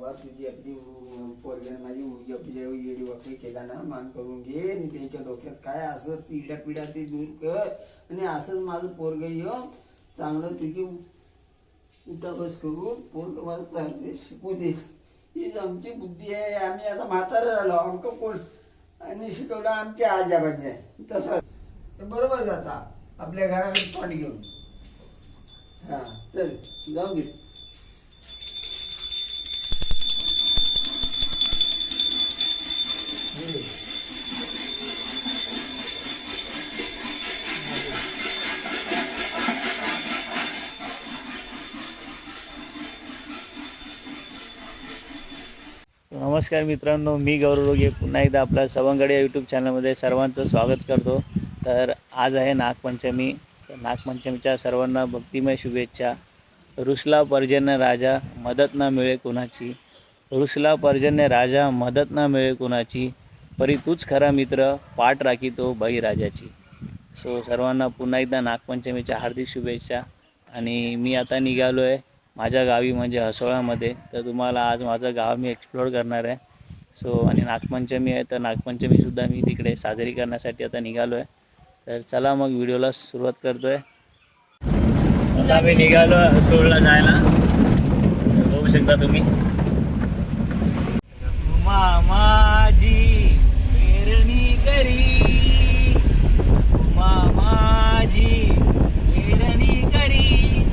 बाबा तुझी आपली पोरग्यान माझी उगी आपली येडी वाकडी केला. ना मान करून घे आणि त्यांच्या डोक्यात काय असं पिढ्या पिढ्या ते दूर कर. आणि असंच माझं पोरग येऊ चांगलं तुझी उठा बस करून पोरग माझं चांगले शिकू दे. हीच आमची बुद्धी आहे. आम्ही आता म्हातारं झालो. अंक कोण? आणि शिकवलं आमच्या आजाबाजी तसं. बरोबर जाता. आपल्या घराकडे तोंड घेऊन. हा चल जाऊ दे नमस्कार मित्रांनो मी गौरव रोगे. पुन्हा एकदा आपल्या सवंगड या यूट्यूब चॅनलमध्ये सर्वांचं स्वागत करतो. तर आज आहे नागपंचमी. तर नागपंचमीच्या सर्वांना भक्तिमय शुभेच्छा. रुसला पर्जन्य राजा मदत ना मिळे कुणाची? रुसला पर्जन्य राजा मदत ना मिळे कुणाची? परी तूच खरा मित्र पाठ राखी तो बळीराजाची सो सर्वांना पुन्हा एकदा नागपंचमीच्या हार्दिक शुभेच्छा. आणि मी आता निघालो आहे माझ्या गावी म्हणजे हसोळामध्ये. तर तुम्हाला आज माझं गाव मी एक्सप्लोअर करणार आहे. सो आणि नागपंचमी आहे तर नागपंचमीसुद्धा मी तिकडे साजरी करण्यासाठी आता निघालो आहे तर चला मग व्हिडिओला सुरुवात करतो आहे आता आम्ही निघालो आहे हसोळला जायला. बघू शकता तुम्ही माझी पेरणी करी उमा माझी पेरणी करी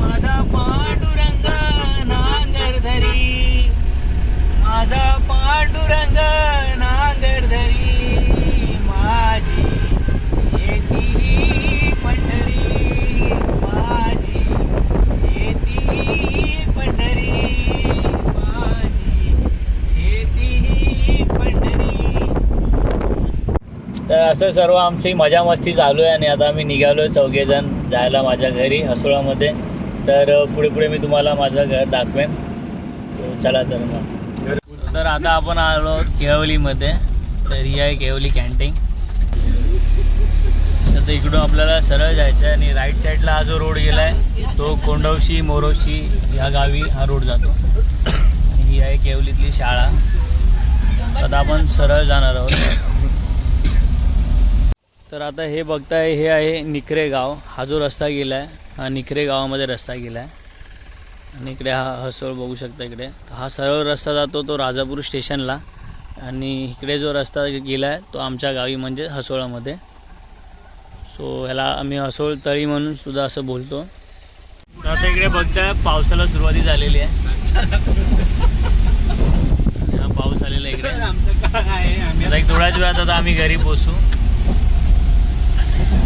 माझा पांडुरंग नांगर धरी माझा पांडुरंग नांगर धरी माझी शेती ही पंढरी माझी शेती ही पंढरी माझी शेती ही पंढरी तर सर्व आमची मजा मस्ती चालू आहे आणि आता आम्ही निघालो आहे चौघेजण जायला माझ्या घरी हसोळामध्ये. तर पुढे पुढे मी तुम्हाला माझं घर दाखवेन. सो चला तर मग. तर आता आपण आलो आहोत केवलीमध्ये तर ही आहे केवली कॅन्टीन. तर इकडून आपल्याला सरळ जायचं आहे आणि राईट साईडला हा जो रोड गेला आहे तो कोंडवशी मोरोशी ह्या गावी हा रोड जातो. आणि ही आहे केवलीतली शाळा. आता आपण सरळ जाणार आहोत. तर आता हे बघताय हे आहे निखरे गाव. हा जो रस्ता गेला आहे हा निखरे गावामध्ये रस्ता गेला आहे आणि इकडे हा हसोळ बघू शकता इकडे. हा सरळ रस्ता जातो तो राजापूर स्टेशनला. आणि इकडे जो रस्ता गेला आहे तो आमच्या गावी म्हणजे हसोळामध्ये. सो ह्याला आम्ही हसोळ तळी म्हणून सुद्धा असं बोलतो. तर आता इकडे बघताय पावसाला सुरुवाती झालेली आहे. हा पाऊस आलेला आहे इकडे. आता एक थोड्याच वेळात आता आम्ही घरी पोचू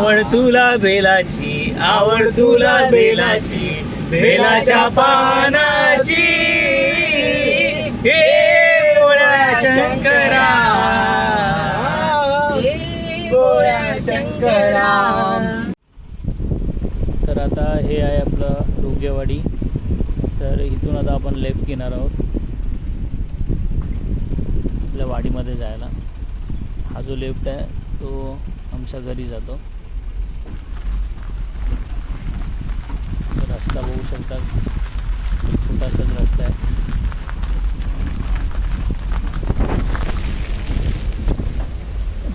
आवड तुला बेलाची आवड तुला बेलाची बेलाच्या पानाची. हे गोळ्या शंकरा. गोळ्या शंकरा. तर आता हे आहे आपलं डोंगेवाडी. तर इथून आता आपण लेफ्ट घेणार आहोत. आपल्या वाडीमध्ये जायला. हा जो लेफ्ट आहे तो आमच्या घरी जातो. रस्ता बघू शकता. छोटासाच रस्ता आहे.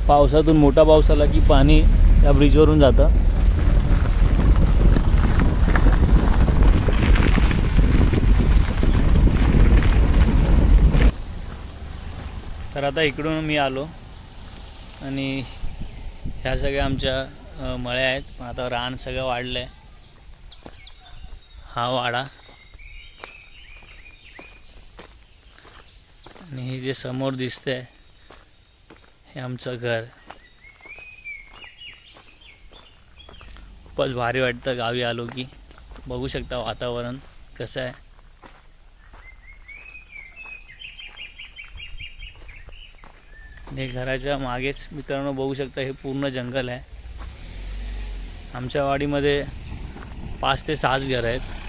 पावसातून मोठा पाऊस आला की पाणी त्या ब्रिजवरून जातं. तर आता इकडून मी आलो आणि ह्या सगळ्या आमच्या मळ्या आहेत. पण आता रान सगळं वाढलं आहे हा वाडा. आणि हे जे समोर दिसतंय हे आमचं घर. खूपच भारी वाटतं गावी आलो की. बघू शकता वातावरण कसं आहे. आणि घराच्या मागेच मित्रांनो बघू शकता हे पूर्ण जंगल आहे. आमच्या वाडीमध्ये पाच ते सहाच घर आहेत.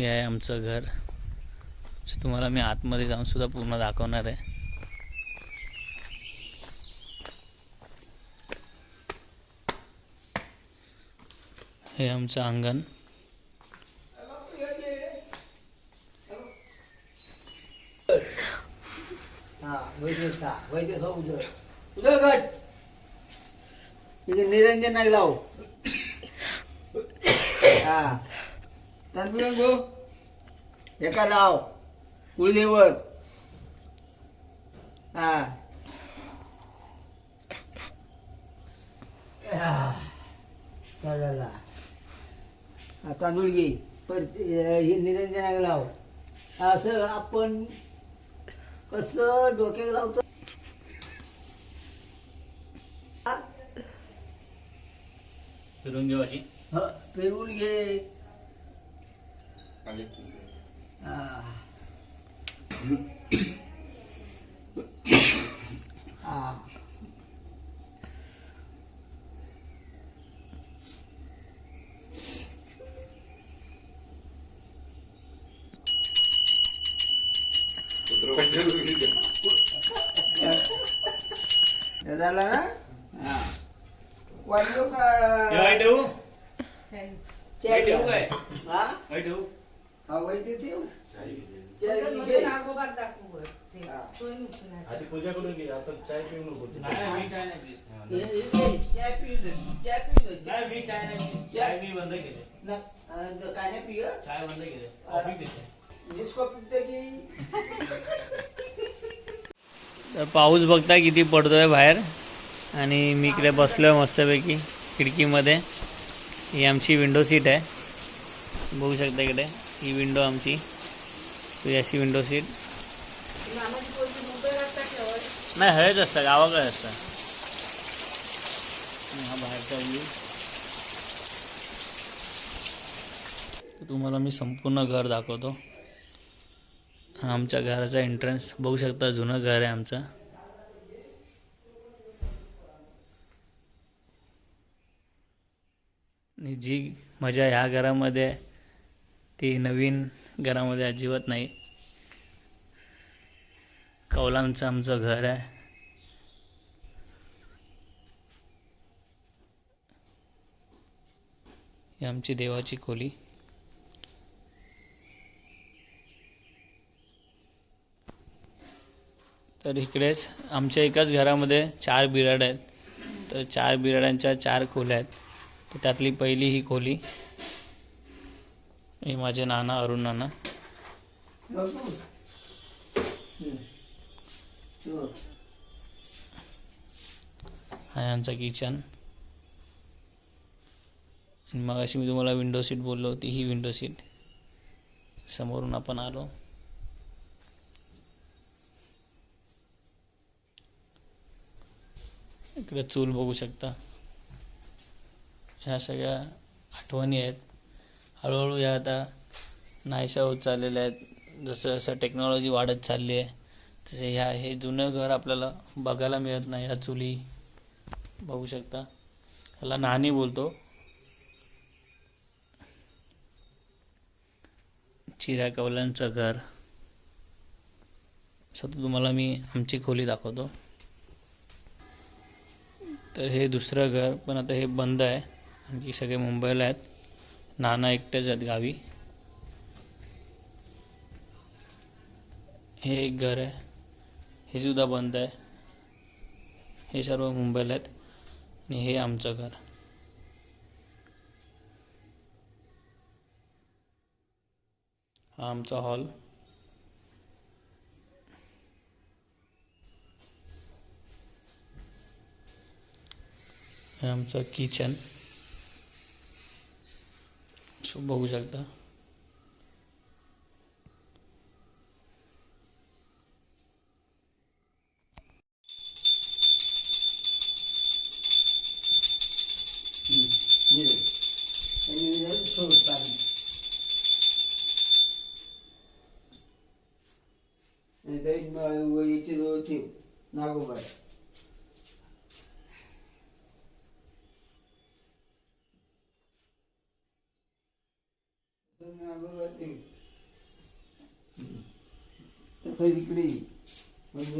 हे आहे आमचं घर. तुम्हाला मी आतमध्ये जाऊन सुद्धा पूर्ण दाखवणार आहे. हे आमचं अंगण. निरंजन नाही लाव. हा. तांदूळ गो एका लाव कुळदेवर हा. तांदूळ घे. पर हे निरंजनाला लाव असं आपण कसं डोक्याला लावतो? फिरून घेऊ अशी ह, फिरवून घे. हा. हा. हे झालं ना हा. वाटलो का ठेवू चाय ठेवू काय? हा ठेवू हा वैद्य ठेव चाय घे. हा. आधी पूजा करून घे. आता चाय पिऊ नको. नाही मी चाय नाही पीत. हे- हे. चाय पिऊ दे. चाय पिऊ दे. नाही मी चाय नाही पीत. चाय मी बंद केले काय नाही पिय? चाय बंद केले कॉफी पिते. डिस्को पिते की? तर पाऊस बघता किती पडतोय बाहेर. आणि मी इकडे बसलोय मस्तपैकी खिडकीमध्ये. ही आमची विंडो सीट आहे. बघू शकता इकडे. ही विंडो आमची. ही अशी विंडो सीट नाही हळद असतं गावाकडे असतं आणि हा बाहेरचा व्ह्यू तुम्हाला मी संपूर्ण घर दाखवतो. हा आमच्या घराचा एंट्रन्स बघू शकता जुनं घर आहे आमचं. आणि जी मजा ह्या घरामध्ये ती नवीन घरामध्ये अजिबात नाही. कौलांचं आमचं घर आहे. ही आमची देवाची खोली. तर इकडेच आमच्या एकाच घरामध्ये चार बिराड आहेत. तर चार बिराडांच्या चार खोल्या आहेत. तर त्यातली पहिली ही खोली. हे माझे नाना अरुण नाना. हा आहे आमचा किचन. आणि मग अशी मी तुम्हाला विंडो सीट बोललो होती ही विंडो सीट समोरून आपण आलो. इकडे चूल बघू शकता. ह्या सगळ्या आठवणी आहेत. हळूहळू या आता नाहीशा होत चाललेल्या आहेत. जसं जसं टेक्नॉलॉजी वाढत चालली आहे तसे ह्या हे जुनं घर आपल्याला बघायला मिळत नाही. ह्या चुली बघू शकता. ह्याला नाणी बोलतो. चिऱ्या कवलांचं घर स्वतः तुम्हाला मी आमची खोली दाखवतो. तर हे दुसरं घर पण आता हे बंद आहे. आणखी सगळे मुंबईला आहेत. नाना एकटेच आहेत गावी. हे एक घर आहे. हे सुद्धा बंद आहे. हे सर्व मुंबईला आहेत आणि हे आमचं घर. हा आमचा हॉल. हे आमचं किचन. बघू शकता. तसं इकडे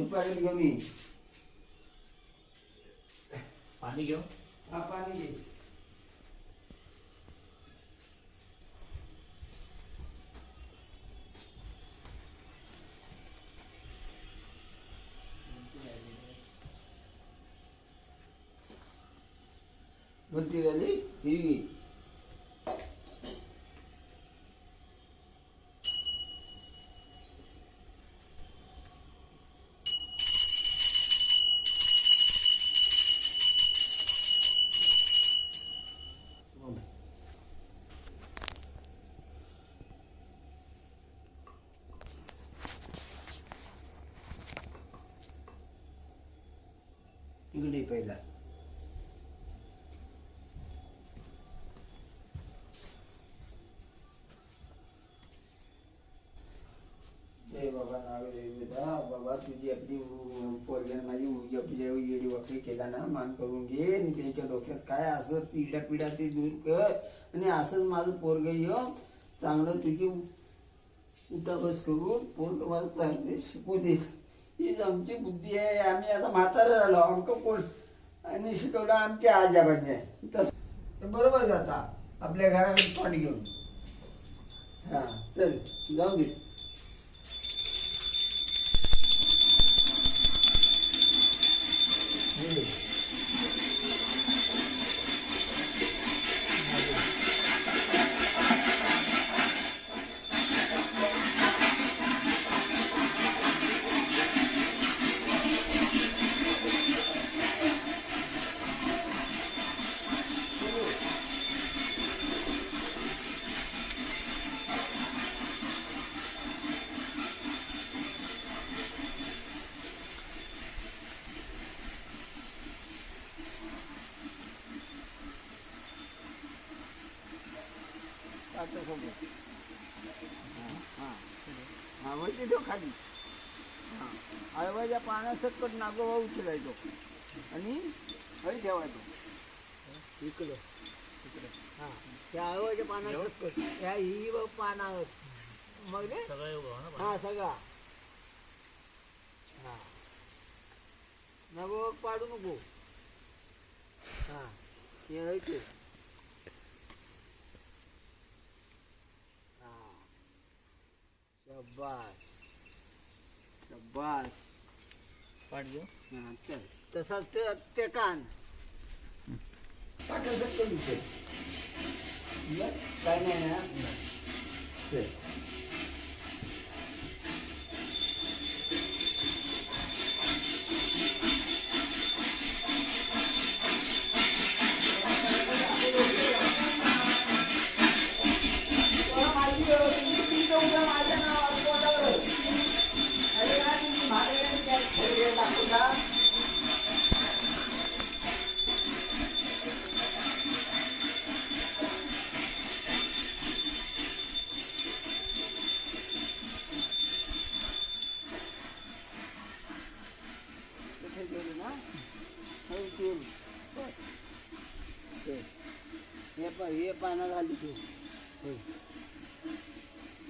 पाणी घेऊन ये पाणी घेऊ? हा पाणी घे. कोणती हिरवी. पहिला. बाबा नागदेवता बाबा तुझी आपली पोरग्याने माझी आपली येडी वाकडी केला ना मान करून घे. आणि त्यांच्या डोक्यात काय असं पिढ्या पिढ्या ते दूर कर. आणि असंच माझं पोरग येऊन चांगलं तुझी उठा करून पोरग मला चांगले शिकू दे. हीच आमची बुद्धी आहे. आम्ही आता म्हातारं झालो. आमकं कोण आणि शिकवलं आमच्या आजाबाजे तस. बरोबर जाता. आपल्या घराकडे तोंड घेऊन. हा चल जाऊ दे. हां हां. वरती ठेव खाली हां हळवाच्या पाण्यासकट नागोबा उचलायचो आणि हळी ठेवायचो इकडं इकडं हां त्या हळवाच्या पाण्यासकट ह्या ही बघ पानावर मग रे हां सगळा हां नागोबा पाडू नको हां हे हळीचे शाबास शाबास पाठ घेऊ हां चल. तसा ते ते कान. कमी चल. बरं? काय नाही ना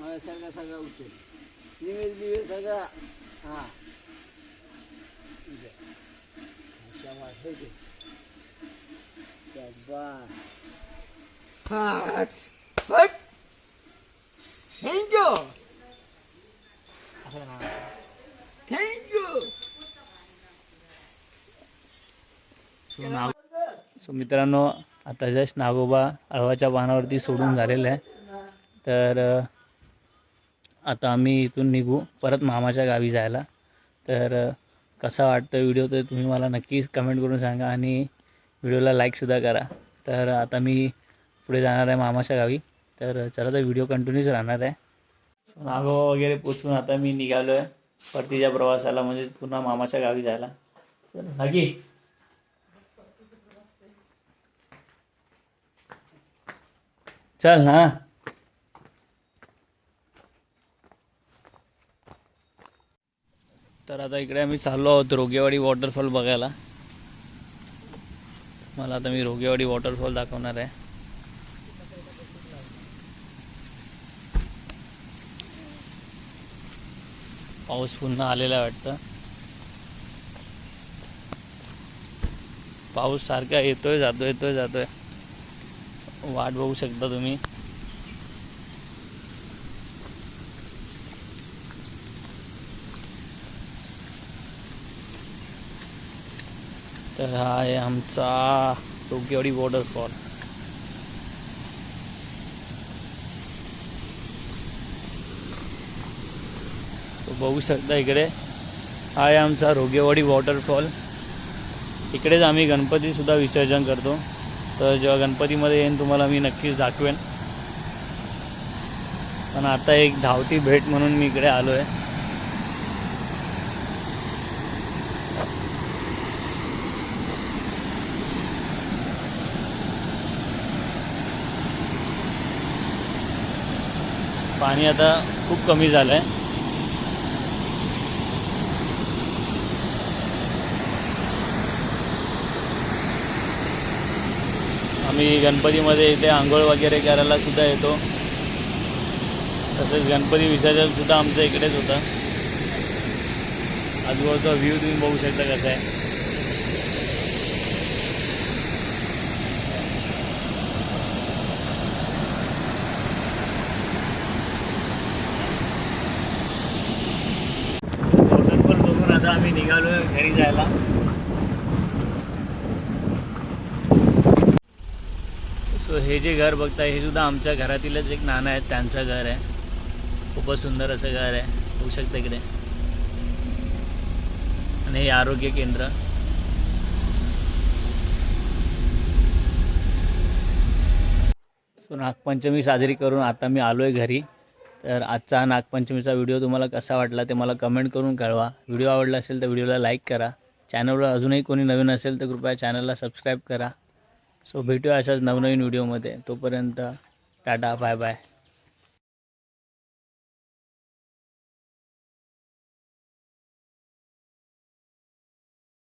होय सगळा सगळा उचल. निवेद बिवेद सगळा हां. थँक्यू थँक्यू सो मित्रांनो आता जस्ट नागोबा अळवाच्या पानावरती सोडून झालेलं आहे. तर आता आम्ही इथून निघू. परत मामाच्या गावी जायला. तर कसा वाटतं व्हिडिओ तर तुम्ही मला नक्कीच कमेंट करून सांगा आणि व्हिडिओला लाईकसुद्धा करा. तर आता मी पुढे जाणार आहे मामाच्या गावी. तर चला तर व्हिडिओ कंटिन्यूच राहणार आहे. सो वगैरे पोचून आता मी निघालो आहे परतीच्या प्रवासाला म्हणजे पुन्हा मामाच्या गावी जायला. तर नक्की. चल ना तर आता इकडे आम्ही चाललो आहोत रोगेवाडी वॉटरफॉल बघायला. मला आता मी रोगेवाडी वॉटरफॉल दाखवणार आहे. पाऊस पुन्हा आलेला वाटतं. पाऊस सारखा येतोय जातोय येतोय जातोय. वाट बघू शकता तुम्ही. तर हा आहे आमचा टोकियोडी वॉटरफॉल. बघू शकता इकडे. हा आहे आमचा रोगेवाडी वॉटरफॉल. इकडेच आम्ही गणपतीसुद्धा विसर्जन करतो. तर जेव्हा गणपतीमध्ये येईन तुम्हाला मी नक्कीच दाखवेन. पण आता एक धावती भेट म्हणून मी इकडे आलो आहे पाणी आता खूप कमी झालं आहे आम्ही गणपतीमध्ये इथे आंघोळ वगैरे करायला सुद्धा येतो. तसेच गणपती विसर्जन सुद्धा आमचं इकडेच होतं. आजूबाजूचा व्ह्यू तुम्ही बघू शकता कसा आहे. बघून आता आम्ही निघालो घरी जायला सो हे जे घर बघताय हे सुद्धा आमच्या घरातीलच एक नाना आहेत. त्यांचं घर आहे. खूपच सुंदर असं घर आहे. होऊ शकतं इकडे. आणि हे आरोग्य केंद्र. सो नागपंचमी साजरी करून आता मी आलो आहे घरी. तर आजचा हा नागपंचमीचा व्हिडिओ तुम्हाला कसा वाटला ते मला कमेंट करून कळवा. व्हिडिओ आवडला असेल तर व्हिडिओला लाईक करा. चॅनलवर अजूनही कोणी नवीन असेल तर कृपया चॅनलला सबस्क्राईब करा. सो भेटूया अशाच नवनवीन व्हिडिओमध्ये तोपर्यंत टाटा बाय बाय